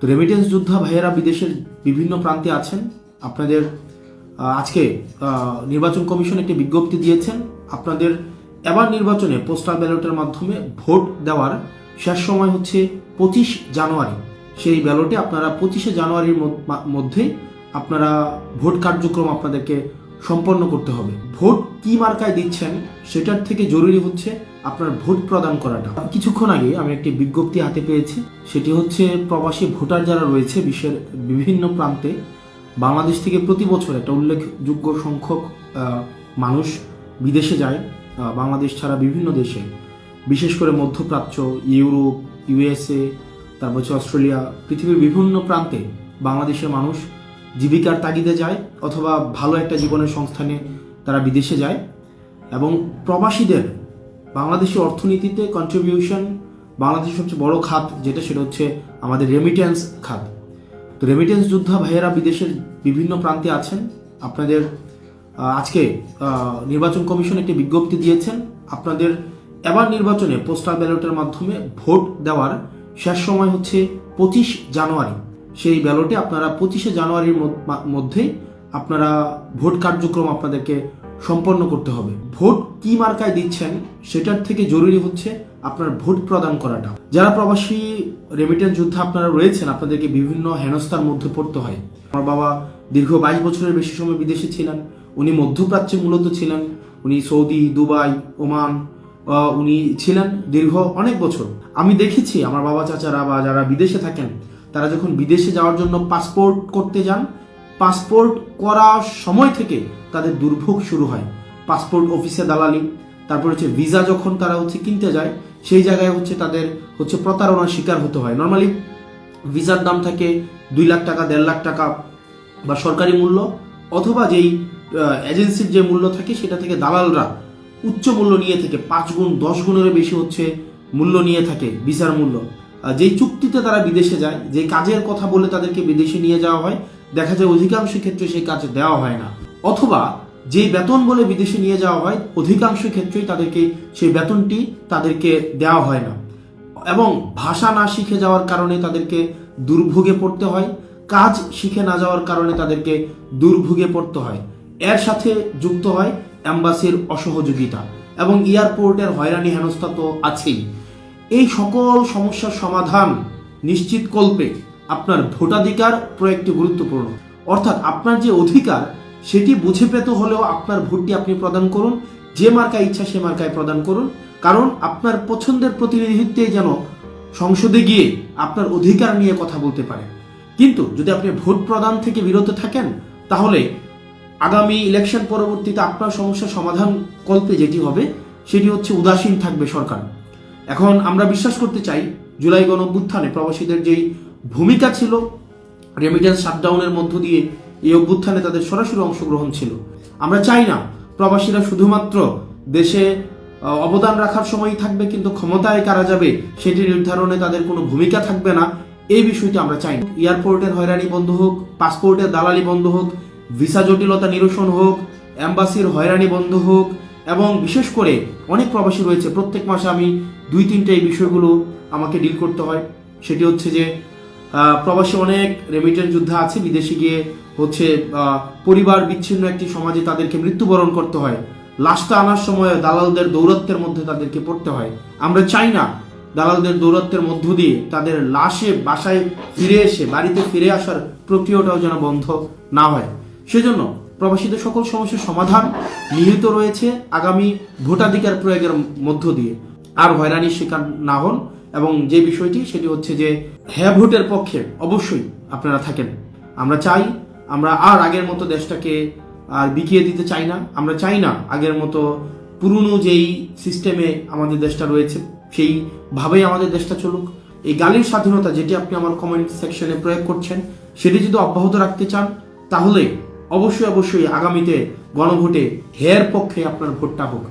তো রেমিটেন্স যোদ্ধা ভাইয়েরা বিদেশের বিভিন্ন প্রান্তে আছেন। আপনাদের আজকে নির্বাচন কমিশন একটি বিজ্ঞপ্তি দিয়েছেন। আপনাদের এবার নির্বাচনে পোস্টাল ব্যালটের মাধ্যমে ভোট দেওয়ার শেষ সময় হচ্ছে পঁচিশ জানুয়ারি। সেই ব্যালটে আপনারা পঁচিশে জানুয়ারির মধ্য- মা- মধ্যে আপনারা ভোট কার্যক্রম আপনাদেরকে সম্পন্ন করতে হবে। ভোট কি মার্কায় দিচ্ছেন সেটার থেকে জরুরি হচ্ছে আপনার ভোট প্রদান করাটা। কিছুক্ষণ আগে আমি একটি বিজ্ঞপ্তি হাতে পেয়েছি। সেটি হচ্ছে প্রবাসী ভোটার যারা রয়েছে বিশ্বের বিভিন্ন প্রান্তে, বাংলাদেশ থেকে প্রতি বছর একটা উল্লেখযোগ্য সংখ্যক মানুষ বিদেশে যায় বাংলাদেশ ছাড়া বিভিন্ন দেশে। বিশেষ করে মধ্যপ্রাচ্য, ইউরোপ, ইউএসএ, তারপর হচ্ছে অস্ট্রেলিয়া, পৃথিবীর বিভিন্ন প্রান্তে বাংলাদেশের মানুষ জীবিকার তাগিদে যায় অথবা ভালো একটা জীবনের সংস্থানে তারা বিদেশে যায় এবং প্রবাসীদের বাংলাদেশের অর্থনীতিতে কন্ট্রিবিউশন বাংলাদেশের সবচেয়ে বড় খাত যেটা সেটা হচ্ছে আমাদের রেমিটেন্স খাত। তো রেমিটেন্স যোদ্ধা ভাইয়েরা বিদেশের বিভিন্ন প্রান্তে আছেন। আপনাদের আজকে নির্বাচন কমিশন একটি বিজ্ঞপ্তি দিয়েছেন। আপনাদের এবার নির্বাচনে পোস্টাল ব্যালটের মাধ্যমে ভোট দেওয়ার শেষ সময় হচ্ছে পঁচিশ জানুয়ারি। সেই ব্যালটে আপনারা পঁচিশে জানুয়ারির মধ্য- আপনারা ভোট কার্যক্রম আপনাদেরকে সম্পন্ন করতে হবে। ভোট কি মার্কায় দিচ্ছেন সেটার থেকে জরুরি হচ্ছে আপনার ভোট প্রদান করাটা। যারা প্রবাসী রেমিটেন্স যুদ্ধে আপনারা রয়েছেন, আপনাদেরকে বিভিন্ন হেনস্থার মধ্যে পড়তে হয়। আমার বাবা দীর্ঘ বাইশ বছরের বেশি সময় বিদেশে ছিলেন, উনি মধ্যপ্রাচ্যে মূলত ছিলেন, উনি সৌদি, দুবাই, ওমান উনি ছিলেন দীর্ঘ অনেক বছর। আমি দেখেছি, আমার বাবা চাচারা বা যারা বিদেশে থাকেন তারা যখন বিদেশে যাওয়ার জন্য পাসপোর্ট করতে যান, পাসপোর্ট করার সময় থেকে তাদের দুর্ভোগ শুরু হয়। পাসপোর্ট অফিসে দালালি, তারপর হচ্ছে ভিসা যখন তারা হচ্ছে কিনতে যায়, সেই জায়গায় হচ্ছে তাদের হচ্ছে প্রতারণার শিকার হতে হয়। নর্মালি ভিসার দাম থাকে দুই লাখ টাকা, দেড় লাখ টাকা বা সরকারি মূল্য, অথবা যেই এজেন্সির যে মূল্য থাকে সেটা থেকে দালালরা উচ্চ মূল্য নিয়ে থাকে, পাঁচ গুণ, দশ গুণেরও বেশি হচ্ছে মূল্য নিয়ে থাকে ভিসার মূল্য। যেই চুক্তিতে তারা বিদেশে যায় যে কাজের কথা বলে তাদেরকে বিদেশে নিয়ে যাওয়া হয়, দেখা যায় অধিকাংশ ক্ষেত্রে সেই কাজ দেওয়া হয় না। অথবা যেই বেতন বলে বিদেশে নিয়ে যাওয়া হয়, অধিকাংশ ক্ষেত্রেই তাদেরকে সেই বেতনটি তাদেরকে দেওয়া হয় না। এবং ভাষা না শিখে যাওয়ার কারণে তাদেরকে দুর্ভোগে পড়তে হয়, কাজ শিখে না যাওয়ার কারণে তাদেরকে দুর্ভোগে পড়তে হয়। এর সাথে যুক্ত হয় অ্যাম্বাসির অসহযোগিতা। এবং এয়ারপোর্টের হয়রানি হেনস্থা তো আছেই। এই সকল সমস্যার সমাধান নিশ্চিত কল্পে আপনার ভোটাধিকার প্রয়োগটি গুরুত্বপূর্ণ। অর্থাৎ আপনার যে অধিকার, সেটি বুঝে পেতে হলেও আপনার ভোটটি আপনি প্রদান করুন, যে মার্কায় ইচ্ছা সে মার্কায় প্রদান করুন। কারণ আপনার পছন্দের প্রতিনিধিত্বে যেন সংসদে গিয়ে আপনার অধিকার নিয়ে কথা বলতে পারে। কিন্তু যদি আপনি ভোট প্রদান থেকে বিরত থাকেন, তাহলে আগামী ইলেকশন পরবর্তীতে আপনার সমস্যার সমাধান কল্পে যেটি হবে, সেটি হচ্ছে উদাসীন থাকবে সরকার। এখন আমরা বিশ্বাস করতে চাই জুলাই গণ অভ্যুত্থানে প্রবাসীদের যেই ভূমিকা ছিল রেমিটেন্স শাটডাউনের মধ্য দিয়ে এই অভ্যুত্থানে তাদের সরাসরি অংশগ্রহণ ছিল আমরা চাই না প্রবাসীরা শুধুমাত্র দেশে অবদান রাখার সময়ই থাকবে, কিন্তু ক্ষমতায় কারা যাবে সেটি নির্ধারণে তাদের কোনো ভূমিকা থাকবে না এই বিষয়টি আমরা চাই না। এয়ারপোর্টের হয়রানি বন্ধ হোক পাসপোর্টের দালালি বন্ধ হোক ভিসা জটিলতা নিরসন হোক অ্যাম্বাসির হয়রানি বন্ধ হোক এবং বিশেষ করে অনেক প্রবাসী রয়েছে। প্রত্যেক মাসে আমি দুই, তিনটে এই বিষয়গুলো আমাকে ডিল করতে হয়। সেটি হচ্ছে যে প্রবাসী অনেক রেমিটেন্স যোদ্ধা আছে, বিদেশে গিয়ে হচ্ছে পরিবার বিচ্ছিন্ন একটি সমাজে তাদেরকে মৃত্যুবরণ করতে হয়। লাশটা আনার সময় দালালদের দৌরত্বের মধ্যে তাদেরকে পড়তে হয়। আমরা চাই না দালালদের দৌরত্বের মধ্য দিয়ে তাদের লাশে বাসায় ফিরে এসে, বাড়িতে ফিরে আসার প্রক্রিয়াটাও যেন বন্ধ না হয়। সেজন্য প্রবাসীদের সকল সমস্যার সমাধান নিহিত রয়েছে আগামী ভোটাধিকার প্রয়োগের মধ্য দিয়ে। আর হয়রানির শিকার না হন এবং যে বিষয়টি, সেটি হচ্ছে যে হ্যাঁ ভোটের পক্ষে অবশ্যই আপনারা থাকেন। আমরা চাই, আমরা আর আগের মতো দেশটাকে আর বিকিয়ে দিতে চাই না। আমরা চাই না আগের মতো পুরনো যেই সিস্টেমে আমাদের দেশটা রয়েছে সেইভাবেই আমাদের দেশটা চলুক। এই গালির স্বাধীনতা যেটি আপনি আমার কমেন্ট সেকশনে প্রয়োগ করছেন, সেটি যদি অব্যাহত রাখতে চান, তাহলে অবশ্যই অবশ্যই আগামীতে গণভোটে হেয়ার পক্ষে আপনার ভোটটা হোক।